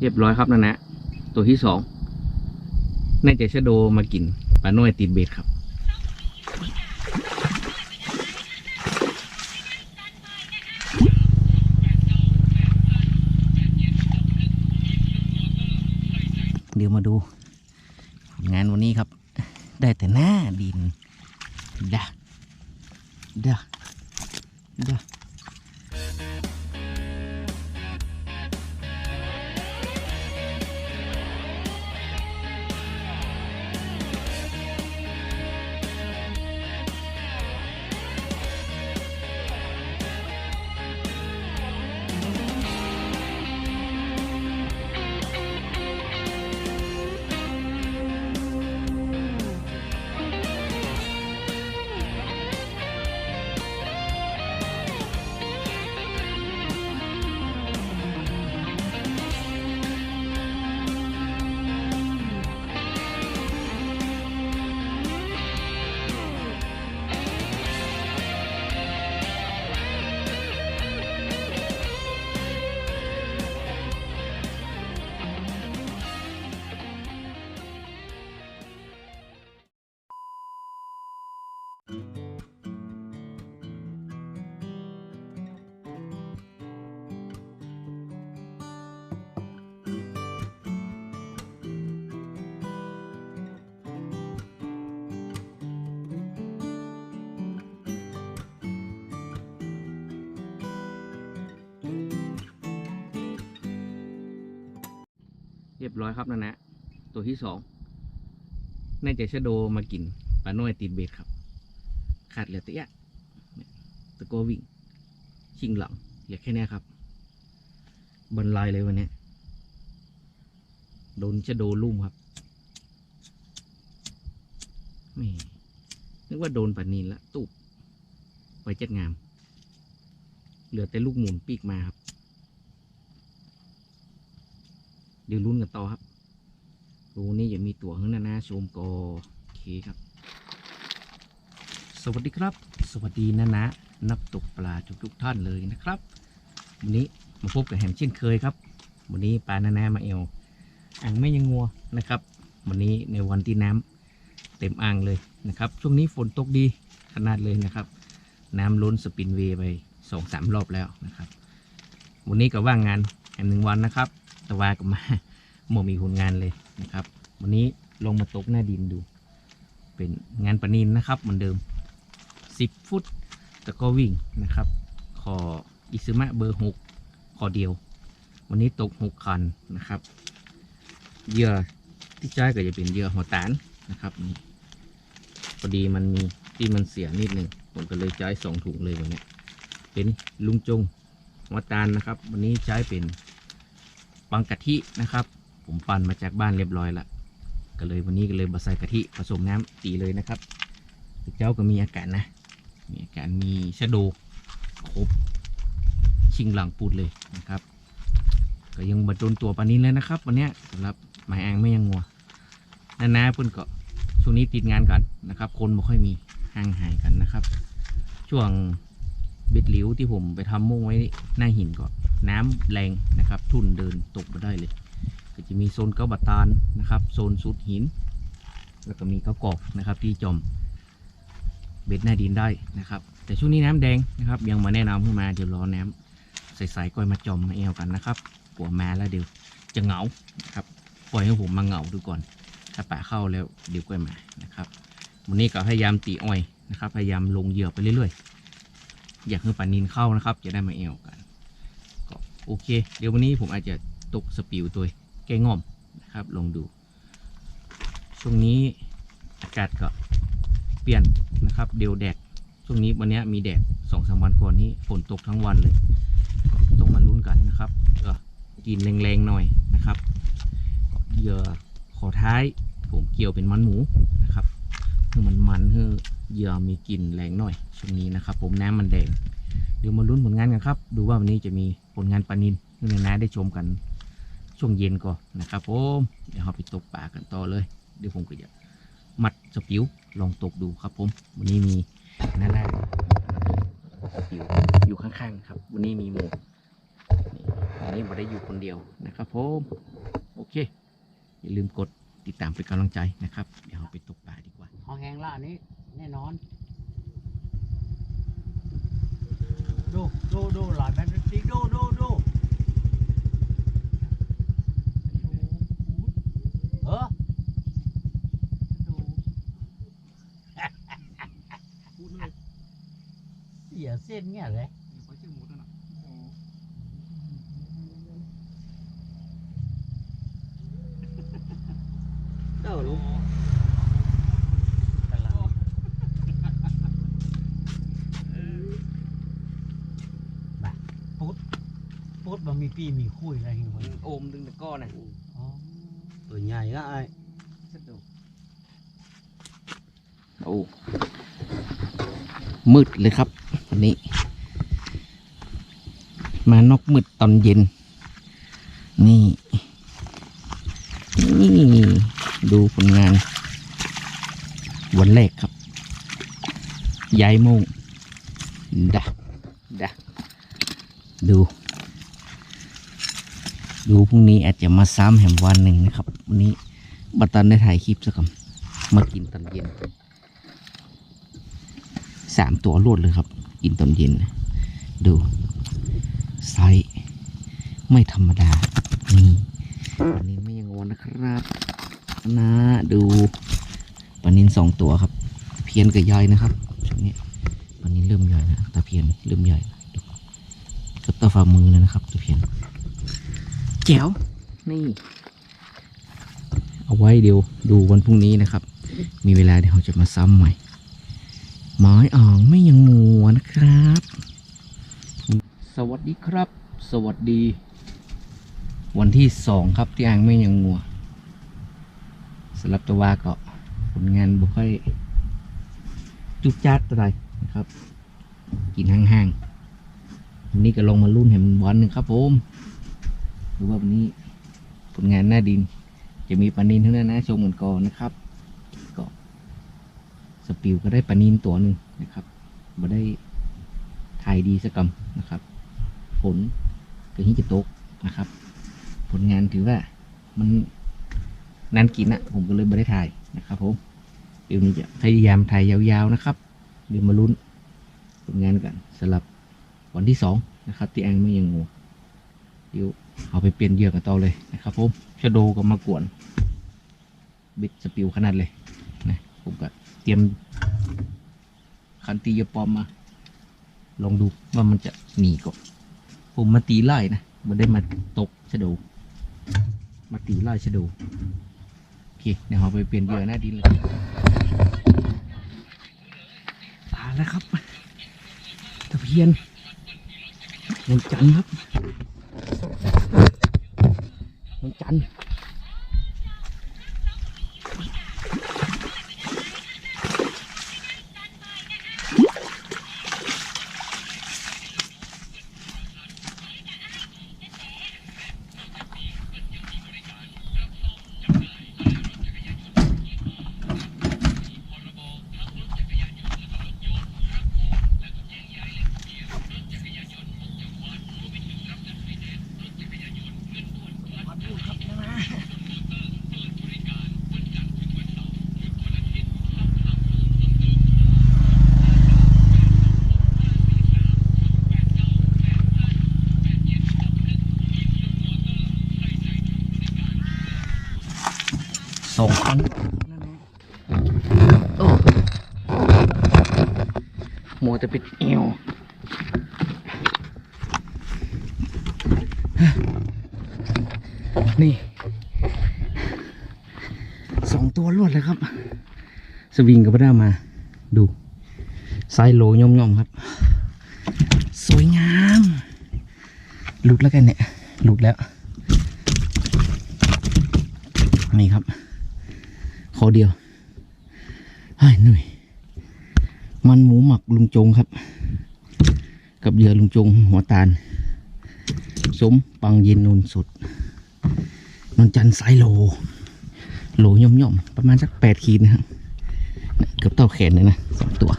เรียบร้อยครับนั่นนะตัวที่สองน่าจะชะโดมากินปลาโน้อยติดเบ็ดครับ เดี๋ยวมาดู งานวันนี้ครับ ได้แต่หน้าดิน รียบร้อยครับนั่นนะตัวที่สองน่าจะชะโดมากินปลาโน้อยติดเบ็ดครับ ขาดเหลือแต่ยะเนี่ยตะโกวิ่ง ชิงหลังเหลือแค่นี้ครับบรรลัยเลยวันนี้โดนชะโดลุ่มครับไม่นึกว่าโดนปลานีนละตุบไว้จัดงาม เหลือแต่ลูกหมุนปีกมาครับ เดี๋ยวลุ้นกันต่อครับรูนี้ยังมีตัวข้างหน้านะชมกอโอเคครับ สวัสดีครับ สวัสดีนะนะ นักตกปลาทุกทุกท่านเลยนะครับ วันนี้มาพบกับแฮมเช่นเคยครับ วันนี้ปลานานามาเอวอ่างไม่ยังงัวนะครับ วันนี้ในวันที่น้ำเต็มอ่างเลยนะครับ ช่วงนี้ฝนตกดีขนาดเลยนะครับ น้ำล้นสปินเวย์ไปสองสามรอบแล้วนะครับ วันนี้ก็ว่างงานแฮมหนึ่งวันนะครับ แต่ว่าก็มาหมมีผลงานเลยนะครับ วันนี้ลงมาตกหน้าดินดู เป็นงานปนินนะครับเหมือนเดิม 10 ฟุตแต่ก็วิ่งนะครับคออิซึมะเบอร์6คอเดียว วันนี้ตก 6 คันนะครับเหยื่อที่ใช้ก็จะเป็นเหยื่อหัวตานนะครับนี่พอดีมันมีที่มันเสียนิดหนึ่งผมก็เลยใช้สองถุงเลยวันนี้เป็นลุงจงหัวตานนะครับ วันนี้ใช้เป็น ปังกะทินะครับ ผมปั่นมาจากบ้านเรียบร้อยละก็เลยวันนี้ก็เลยมาใส่กะทิผสมน้ำตีเลยนะครับเจ้าก็มีอาการนะ มีอาการมีชะโดครบชิงหลังปูดเลยนะครับ ก็ยังมาโดนตัวปานนี้เลยนะครับ วันนี้สำหรับหมายแองไม่ยังงัวนานาเพิ่อนก็ช่วงนี้ติดงานกันนะครับ คนไม่ค่อยมีห่างหายกันนะครับ ช่วง เบ็ดหลิวที่ผมไปทำมุ่งไว้หน้าหินก็น้ำแรงนะครับ ทุ่นเดินตกมาได้เลย ก็จะมีโซนเก้าบัตตานนะครับ โซนสุดหิน แล้วก็มีเก้ากอกนะครับ ที่จมเบ็ดหน้าดินได้นะครับ แต่ช่วงนี้น้ำแดงนะครับ ยังมาแนะนำขึ้นมาเดี๋ยวรอน้ำใสๆก้อยมาจมมาเอวกันนะครับปัวมาแล้วเดี๋ยวจะเหงาครับปล่อยให้ผมมาเหงาดูก่อนถ้าปะเข้าแล้วเดี๋ยวก้อยมานะครับวันนี้ก็พยายามตีอ้อยนะครับ พยายามลงเหยื่อไปเรื่อยๆ อยากให้ปลานินเข้านะครับ จะได้มาเอวกันก็โอเค เดี๋ยววันนี้ผมอาจจะตกสปิวตัวแก้ง่อมนะครับ ลองดู ช่วงนี้อากาศก็เปลี่ยนนะครับ เดี๋ยวแดดช่วงนี้วันนี้มีแดดสองสามวันก่อนนี้ฝนตกทั้งวันเลยก็ต้องมาลุ้นกันนะครับก็กินแรงๆหน่อยนะครับเหยื่อขอท้ายผมเกี่ยวเป็นมันหมู คือมันมันคือเหยื่อมีกลิ่นแรงหน่อยช่วงนี้นะครับ ผมน้ำมันแดง เดี๋ยวมาลุ้นผลงานกันครับ ดูว่าวันนี้จะมีผลงานปลานินให้ในน้าได้ชมกันช่วงเย็นก่อนนะครับผมเดี๋ยวเราไปตกปลากันต่อเลย เดี๋ยวผมก็จะมัดสปิวลองตกดูครับ ผม วันนี้มีนั่นแหละสปิวอยู่ข้างๆครับ วันนี้มีหมูวันนี้มาได้อยู่คนเดียวนะครับผม โอเค อย่าลืมกดติดตามเป็นกำลังใจนะครับ กว่าห้องแห้งล่านี้ แน่นอน ดูดูดูหลายแบนดิดูดูดูเออดูเสียเส้นเงี้ยเลยเออลูกกำลังบ่ะปุ๊ดปุ๊ด มีปีมีคุยอะไรอย่างเงี้ยโอมดึงตะก้อนะอ๋อตัวใหญ่ก็ไอ้โอ้มืดเลยครับวันนี้มานอกมืดตอนเย็น นี่ นี่ดูผลงาน วันแรกครับย้ายโมงดะดะดู ดูพรุ่งนี้อาจจะมาซ้ำแหมวันหนึ่งนะครับ วันนี้บัตตันได้ถ่ายคลิปสักคำมากินตอนเย็นสามตัวรวดเลยครับ กินตอนเย็น ดูไซส์ไม่ธรรมดา นี่อันนี้ไม่ยังงอนนะครับนะดูปลานินสองตัวครับ เพียนกับย่อยนะครับช่วงนี้ปลานินเริ่มย่อยแล้วตาเพียนเริ่มย่อยกับตาฝ่ามือเลยนะครับตาเพียน แจ๋วนี่ เอาไว้เดี๋ยวดูวันพรุ่งนี้นะครับ มีเวลาเดี๋ยวเราจะมาซ้ำใหม่หมายอ่างไม่ยังงัวนะครับ สวัสดีครับ สวัสดี วันที่สองครับที่อ่างไม่ยังงัวสำหรับตัววาก็ผลงานบุค่อย จุกจัดอะไรนะครับ กินห่างๆวันนี้ก็ลงมารุ่นเห็นวันหนึ่งครับผม ดูว่าวันนี้ผลงานหน้าดิน จะมีปลานินเท่านั้นนะชมกันก่อนนะครับ ก็สปิวก็ได้ปลานินตัวหนึ่งนะครับมาได้ถ่ายดีสักกำนะครับผลก็ที่จะตกนะครับ ผลงานถือว่ามันนานกินอะผมก็เลยไม่ได้ถ่ายนะครับผมเดี๋ยวนี้จะพยายามถ่ายยาวๆนะครับ เดี๋ยวมาลุ้นผลงานกันสำหรับวันที่สองนะครับ ที่แองไม่ยังงูเดี๋ยว เอาไปเปลี่ยนเหยื่อกันต่อเลยนะครับผมชะโดก็มากวน บิดสปิวขนาดเลยนะผมก็เตรียมคันตียาปอมมา ลองดูว่ามันจะหนีก่อนผมมาตีไล่นะไม่ได้มาตกชะโด มาตีไล่ชะโดโอเคเดี๋ยวเราไปเปลี่ยนเหยื่อหน้าดินเลยตาแล้วครับตะเพียนนนจันทร์ครับ กัน สองครั้งโอ้หมัวจะปิดเอวนี่สองตัวรวดเลยครับ สวิงกับพระด้ามาดูไซโลย่อมๆครับ สวยงาม หลุดแล้วกันเนี่ย หลุดแล้ว นี่ครับ ขอเดียวเหนุ่ยมันหมูหมักลุงจงครับ กับเหยื่อลุงจงหัวตาล สมปังเย็นนุนสดนนจันไซโล โลย่อมย่อมประมาณสักแปดขีดนะครับเกือบเต่าแขนเลยนะสองตัว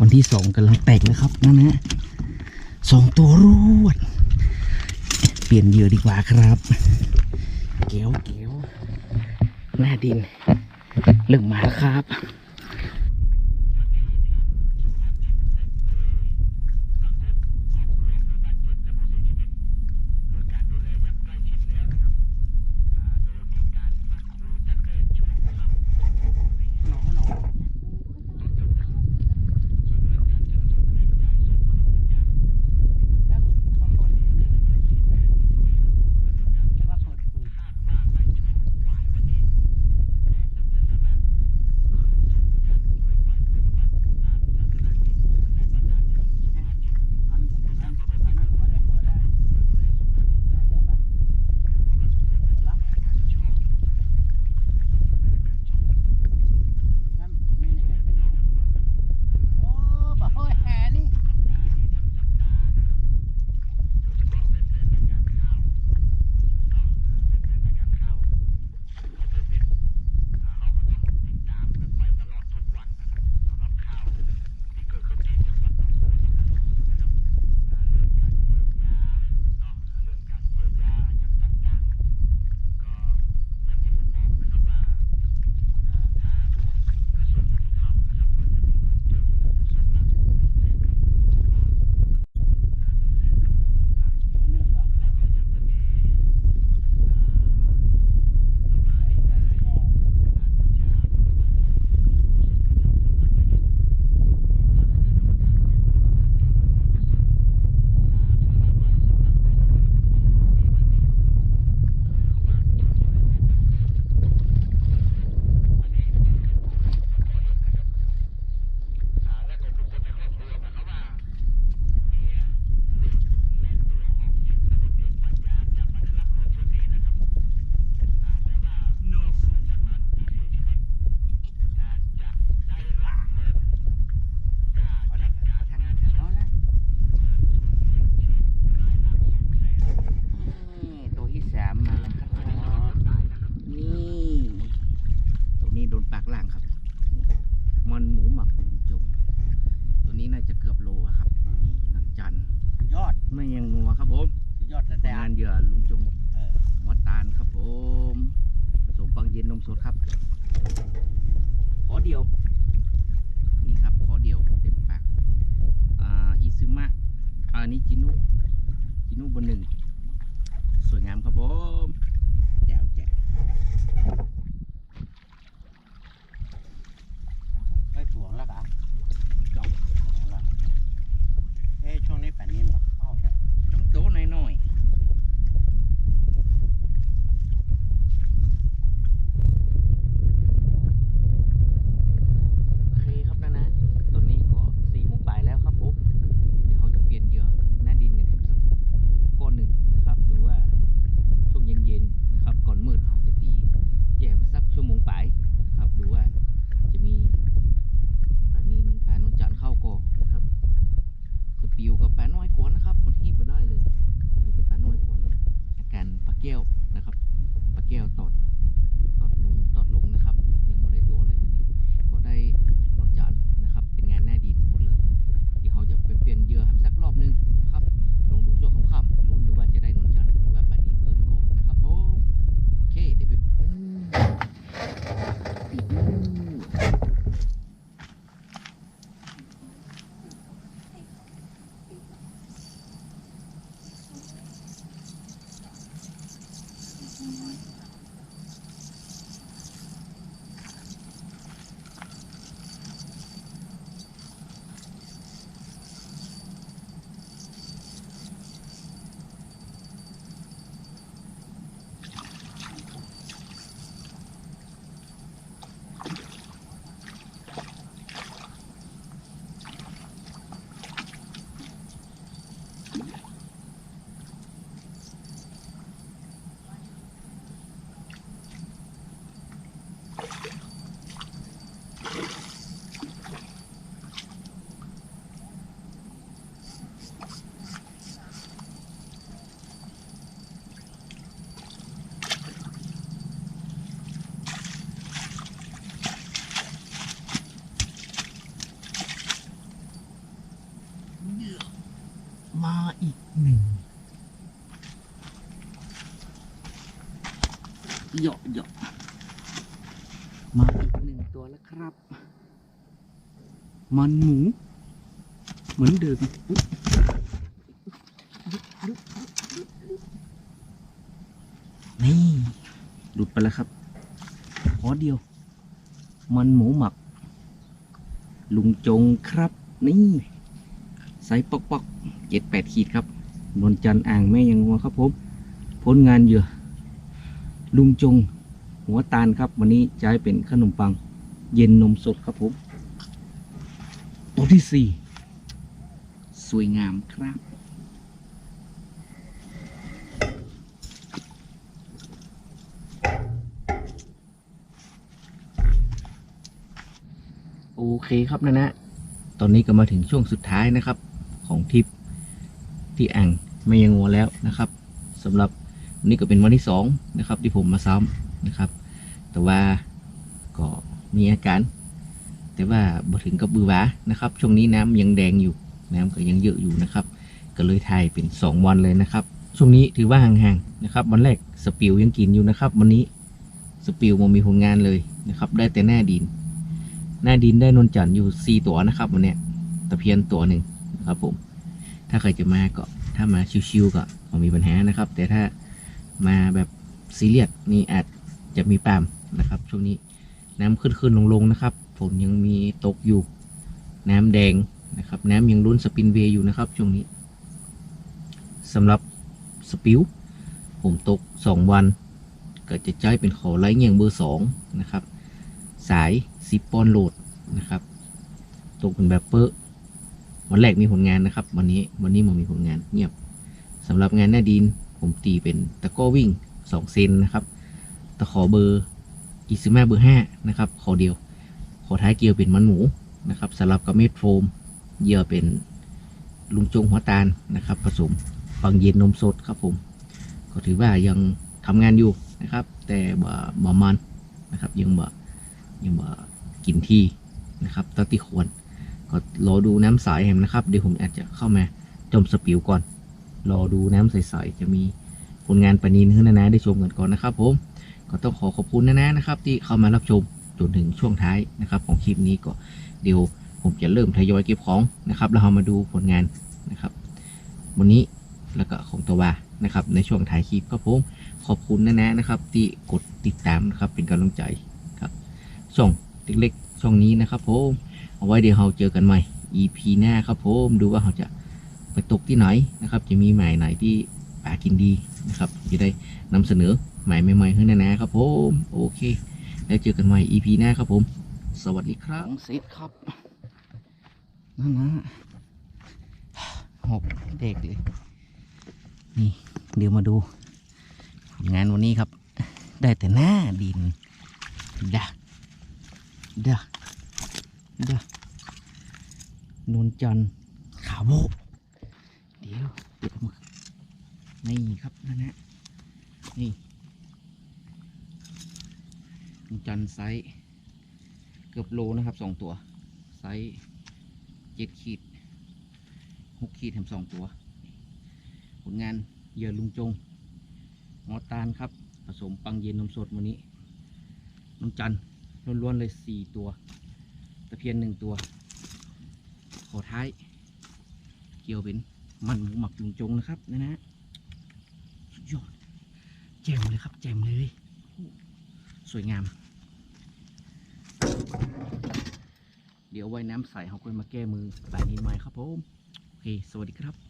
วันที่สองกำลังแตกนะครับนั่นนะสองตัวรวด เปลี่ยนเหยื่อดีกว่าครับ เกี้ยวเกี้ยวแน่ดินเริ่มมาแล้วครับ เหาะเหยาะมาอีกหนึ่งตัวแล้วครับ มันหมู เหมือนเดิมนี่หลุดไปแล้วครับขอเดียว มันหมูหมัก ลุงจงครับ นี่ใส่ปอกปอกเจ็ดแปดขีดครับนนจันอ่างแม่ยังงัวครับผม ผลงานเยื่อ ลุงจง หัวตาลครับ วันนี้ใช้เป็นขนมปัง เย็นนมสดครับผมตัวที่สี่สวยงามครับ โอเคครับนะนะ ตอนนี้ก็มาถึงช่วงสุดท้ายนะครับ ของทริปที่อ่างไม่ยังงัวแล้วนะครับสำหรับ นี้ก็เป็นวันที่สองนะครับ ที่ผมมาซ้ำนะครับ แต่ว่าก็มีอาการ แต่ว่าบ่ถึงกับบือหวานะครับ ช่วงนี้น้ำยังแดงอยู่น้ำก็ยังเยอะอยู่นะครับ ก็เลยถ่ายเป็น 2 วันเลยนะครับ ช่วงนี้ถือว่าห่างๆนะครับ วันแรกสปิวยังกินอยู่นะครับ วันนี้สปิวมันมีผลงานเลยนะครับ ได้แต่หน้าดิน หน้าดินได้นนจันทร์อยู่ 4 ตัวนะครับวันนี้ตะเพียนตัวหนึ่งนะครับผม ถ้าใครจะมาก็ถ้ามาชิวๆก็ไม่มีปัญหานะครับ แต่ถ้า มาแบบซีเรียสนี่อาจจะมีปามนะครับช่วงนี้น้ำขึ้นขึ้นลงลงๆนะครับ ฝนยังมีตกอยู่ น้ำแดงนะครับ น้ำยังลุนสปินเวย์อยู่นะครับ ช่วงนี้สำหรับสปิวผมตก 2 วัน ก็จะใช้เป็นขอไลท์เงียงเบอร์ 2 นะครับ สายซิปปอนโหลดนะครับ ตกเป็นแบบเปอร์วันแรกมีผลงานนะครับ วันนี้วันนี้มันมีผลงานเงียบสำหรับงานหน้าดิน ผมตีเป็นตะก้อวิ่ง 2 เซนนะครับ ตะขอเบอร์อีซิมาเบอร์ 5 นะครับ ขอเดียว ขอท้ายเกลียวเป็นมันหมูนะครับสลับกับเม็ดโฟม เยื่อเป็นลุงจงหัวตาลนะครับ ผสมปังเย็นนมสดครับผม ก็ถือว่ายังทำงานอยู่นะครับ แต่บ่บ่มันนะครับ ยังบ่ยังมากินที่นะครับตอนที่ควร ก็รอดูน้ำใสแฮมนะครับ เดี๋ยวผมอาจจะเข้ามาจมสปิวก่อน รอดูน้ำใสๆจะมีผลงานปนีนขึ้นนะนะได้ชมกันก่อนนะครับ ผม ก็ต้องขอขอบคุณนะนะนะครับ ที่เข้ามารับชมจนถึงช่วงท้ายนะครับ ของคลิปนี้ก็เดี๋ยวผมจะเริ่มทยอยเก็บของนะครับแล้วเรามาดูผลงานนะครับ วันนี้แล้วก็ของตัววานะครับ ในช่วงท้ายคลิปครับผมขอบคุณนะนะนะครับ ที่กดติดตามนะครับเป็นกำลังใจครับ ช่องเล็กๆช่องนี้นะครับผมเอาไว้เดี๋ยวเราเจอกันใหม่ EP หน้าครับผมดูว่าเราจะ ไปตกที่ไหนนะครับ จะมีหมายไหนที่ปลากินดีนะครับจะได้นำเสนอหมายใหม่ๆให้นะนะครับผมโอเค แล้วเจอกันใหม่ EP หน้าครับผม สวัสดีครับเสร็จครับนั่นนะหกเด็กเลยนี่เดี๋ยวมาดู งานวันนี้ครับ ได้แต่หน้าดินดักเด้อเด้อนนจันทร์ขาวโบ เดี๋ยวนี่ครับนั่นนะนี่นนจันไซส์เกือบโลนะครับสองตัว ไซส์เจ็ดขีดหกขีดแถมสองตัว ผลงานเหยื่อลุงจงงอตาลครับ ผสมปังเย็นนมสดวันนี้นนจันล้วนๆเลยสี่ตัวตะเพียนหนึ่งตัว ขอท้าย เกี่ยวเป็น มันหมูหมักลุงจงนะครับนะนะสุดยอดแจ่มเลยครับ แจ่มเลย สวยงาม เดี๋ยวไว้น้ำใสเขาค่อยมาแก้มือแบบนี้ใหม่ครับผม โอเค สวัสดีครับ